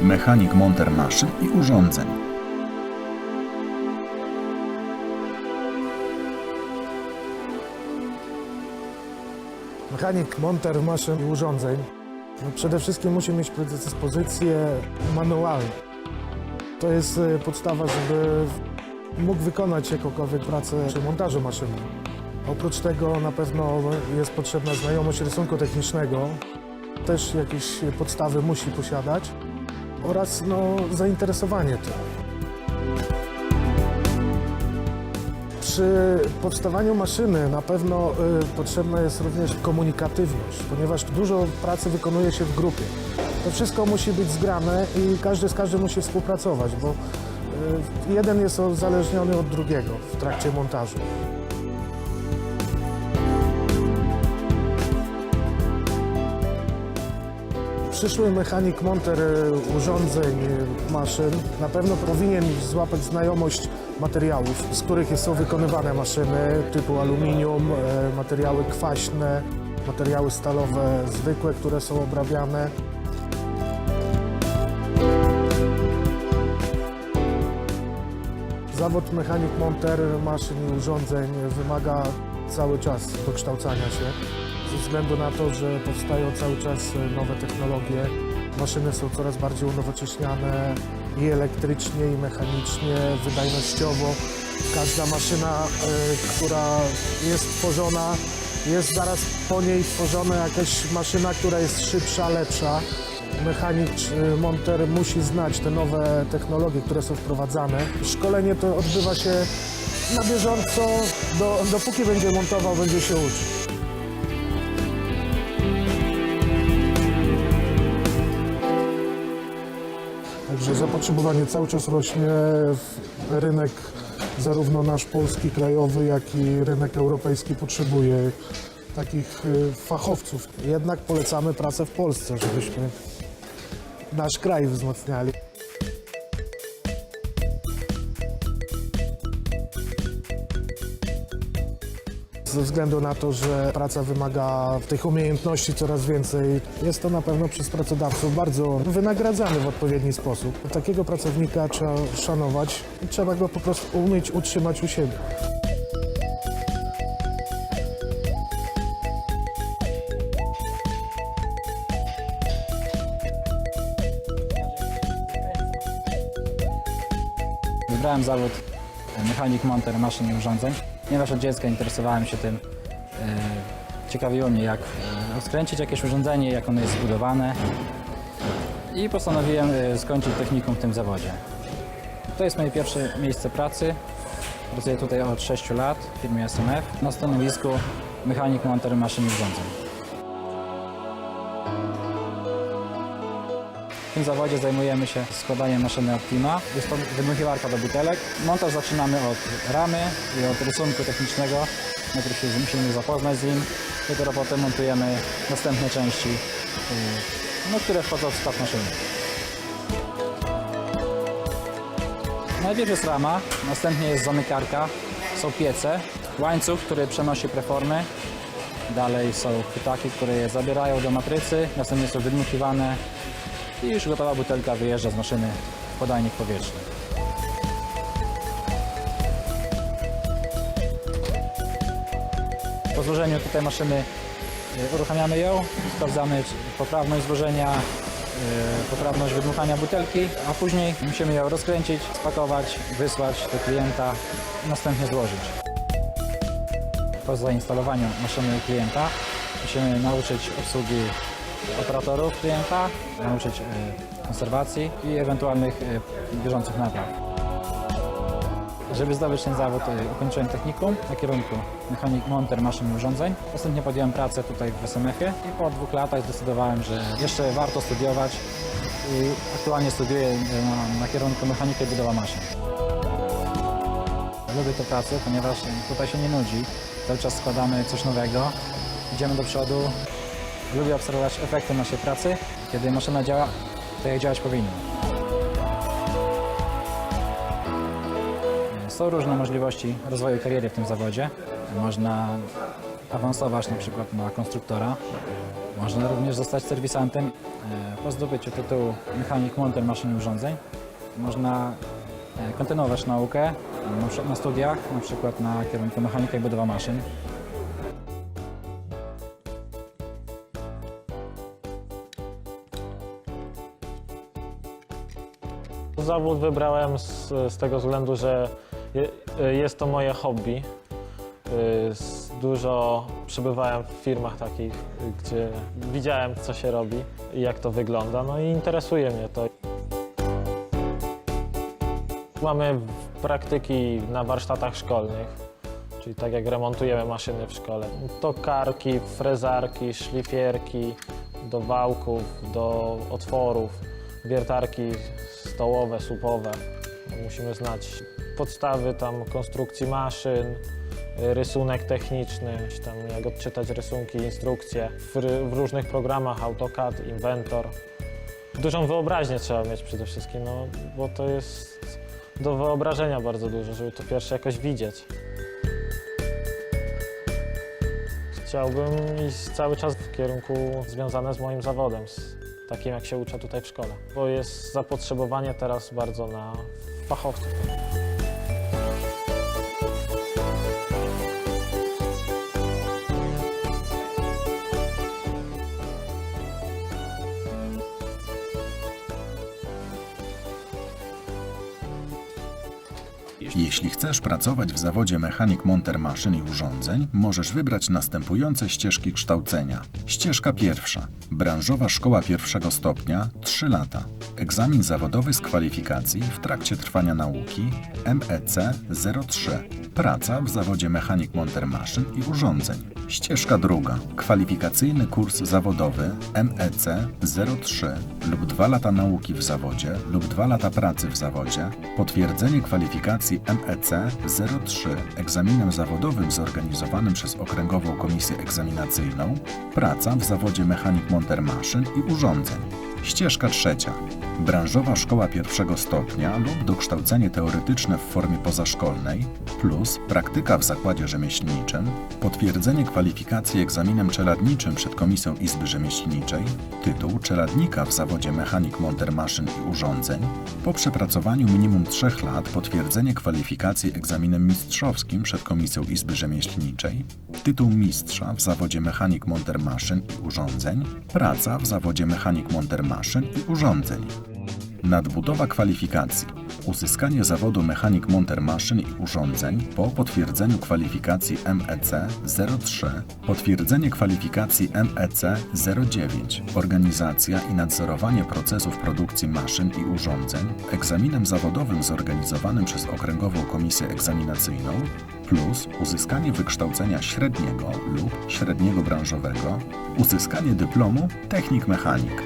mechanik monter maszyn i urządzeń. Mechanik, monter maszyn i urządzeń no przede wszystkim musi mieć predyspozycje manualne. To jest y, podstawa, żeby mógł wykonać jakąkolwiek pracę przy montażu maszyny. Oprócz tego na pewno jest potrzebna znajomość rysunku technicznego. Też jakieś podstawy musi posiadać oraz no, zainteresowanie tym. Przy powstawaniu maszyny na pewno y, potrzebna jest również komunikatywność, ponieważ dużo pracy wykonuje się w grupie. To wszystko musi być zgrane i każdy z każdym musi współpracować, bo y, jeden jest uzależniony od drugiego w trakcie montażu. Przyszły mechanik monter y, urządzeń, y, maszyn na pewno powinien złapać znajomość materiałów, z których są wykonywane maszyny typu aluminium, y, materiały kwaśne, materiały stalowe zwykłe, które są obrabiane. Zawód mechanik monter maszyn i urządzeń wymaga cały czas dokształcania się, ze względu na to, że powstają cały czas nowe technologie. Maszyny są coraz bardziej unowocześniane i elektrycznie, i mechanicznie, wydajnościowo. Każda maszyna, y, która jest tworzona, jest zaraz po niej tworzona jakaś maszyna, która jest szybsza, lepsza. Mechanik czy monter musi znać te nowe technologie, które są wprowadzane. Szkolenie to odbywa się na bieżąco, do, dopóki będzie montował, będzie się uczył. Także zapotrzebowanie cały czas rośnie. Rynek, zarówno nasz polski, krajowy, jak i rynek europejski potrzebuje takich y, fachowców. Jednak polecamy pracę w Polsce, żebyśmy nasz kraj wzmacniali. Ze względu na to, że praca wymaga tych umiejętności coraz więcej, jest to na pewno przez pracodawców bardzo wynagradzany w odpowiedni sposób. Takiego pracownika trzeba szanować i trzeba go po prostu umieć utrzymać u siebie. Wybrałem zawód mechanik monter maszyn i urządzeń, ponieważ od dziecka interesowałem się tym. E, Ciekawiło mnie, jak e, rozkręcić jakieś urządzenie, jak ono jest zbudowane. I postanowiłem e, skończyć technikum w tym zawodzie. To jest moje pierwsze miejsce pracy. Pracuję tutaj od 6 lat w firmie SMF na stanowisku mechanik monter maszyn i urządzeń. W tym zawodzie zajmujemy się składaniem maszyny Optima. Jest to wydmuchiwarka do butelek. Montaż zaczynamy od ramy i od rysunku technicznego. Najpierw się musimy zapoznać z nim. Dopiero potem montujemy następne części, yy, no, które wchodzą w skład maszyny. Najpierw jest rama, następnie jest zamykarka, są piece, łańcuch, który przenosi preformy, dalej są chwytaki, które je zabierają do matrycy, następnie są wydmuchiwane i już gotowa butelka wyjeżdża z maszyny w podajnik powietrzny. Po złożeniu tutaj maszyny y, uruchamiamy ją, sprawdzamy poprawność złożenia, y, poprawność wydmuchania butelki, a później musimy ją rozkręcić, spakować, wysłać do klienta i następnie złożyć. Po zainstalowaniu maszyny klienta musimy nauczyć obsługi operatorów klienta, nauczyć e, konserwacji i ewentualnych e, bieżących napraw. Żeby zdobyć ten zawód, e, ukończyłem technikum na kierunku mechanik monter maszyn i urządzeń. Następnie podjąłem pracę tutaj w SMF-ie i po dwóch latach zdecydowałem, że jeszcze warto studiować i aktualnie studiuję na, na kierunku mechanika i budowa maszyn. Lubię tę pracę, ponieważ tutaj się nie nudzi. Cały czas składamy coś nowego, idziemy do przodu. Lubię obserwować efekty naszej pracy. Kiedy maszyna działa, to jak działać powinno. Są różne możliwości rozwoju kariery w tym zawodzie. Można awansować na przykład na konstruktora, Można również zostać serwisantem e, po zdobyciu tytułu mechanik monter maszyn i urządzeń. Można e, kontynuować naukę na studiach, na przykład na kierunku mechanika i budowa maszyn. Zawód wybrałem z, z tego względu, że je, jest to moje hobby. Y, Dużo przebywałem w firmach takich, gdzie widziałem, co się robi i jak to wygląda, no i interesuje mnie to. Mamy praktyki na warsztatach szkolnych, czyli tak jak remontujemy maszyny w szkole. Tokarki, frezarki, szlifierki, do wałków, do otworów, wiertarki stołowe, słupowe. Musimy znać podstawy tam konstrukcji maszyn, rysunek techniczny, tam jak odczytać rysunki, instrukcje. W, w różnych programach AutoCAD, Inventor. Dużą wyobraźnię trzeba mieć przede wszystkim, no, bo to jest do wyobrażenia bardzo dużo, żeby to pierwsze jakoś widzieć. Chciałbym iść cały czas w kierunku związane z moim zawodem, z takim jak się uczę tutaj w szkole, bo jest zapotrzebowanie teraz bardzo na fachowców. Jeśli chcesz pracować w zawodzie mechanik monter maszyn i urządzeń, możesz wybrać następujące ścieżki kształcenia. Ścieżka pierwsza. Branżowa szkoła pierwszego stopnia 3 lata. Egzamin zawodowy z kwalifikacji w trakcie trwania nauki MEC 03. Praca w zawodzie mechanik monter maszyn i urządzeń. Ścieżka druga. Kwalifikacyjny kurs zawodowy MEC 03 lub 2 lata nauki w zawodzie lub 2 lata pracy w zawodzie. Potwierdzenie kwalifikacji MEC 03 egzaminem zawodowym zorganizowanym przez Okręgową Komisję Egzaminacyjną. Praca w zawodzie mechanik monter maszyn i urządzeń. Ścieżka trzecia. Branżowa szkoła pierwszego stopnia lub dokształcenie teoretyczne w formie pozaszkolnej plus praktyka w zakładzie rzemieślniczym, potwierdzenie kwalifikacji egzaminem czeladniczym przed Komisją Izby Rzemieślniczej, tytuł czeladnika w zawodzie mechanik monter maszyn i urządzeń, po przepracowaniu minimum 3 lat potwierdzenie kwalifikacji egzaminem mistrzowskim przed Komisją Izby Rzemieślniczej, tytuł mistrza w zawodzie mechanik monter maszyn i urządzeń, praca w zawodzie mechanik monter maszyn i urządzeń. Nadbudowa kwalifikacji. Uzyskanie zawodu mechanik monter maszyn i urządzeń po potwierdzeniu kwalifikacji MEC 03, potwierdzenie kwalifikacji MEC 09, organizacja i nadzorowanie procesów produkcji maszyn i urządzeń, egzaminem zawodowym zorganizowanym przez Okręgową Komisję Egzaminacyjną, plus uzyskanie wykształcenia średniego lub średniego branżowego, uzyskanie dyplomu technik mechanik.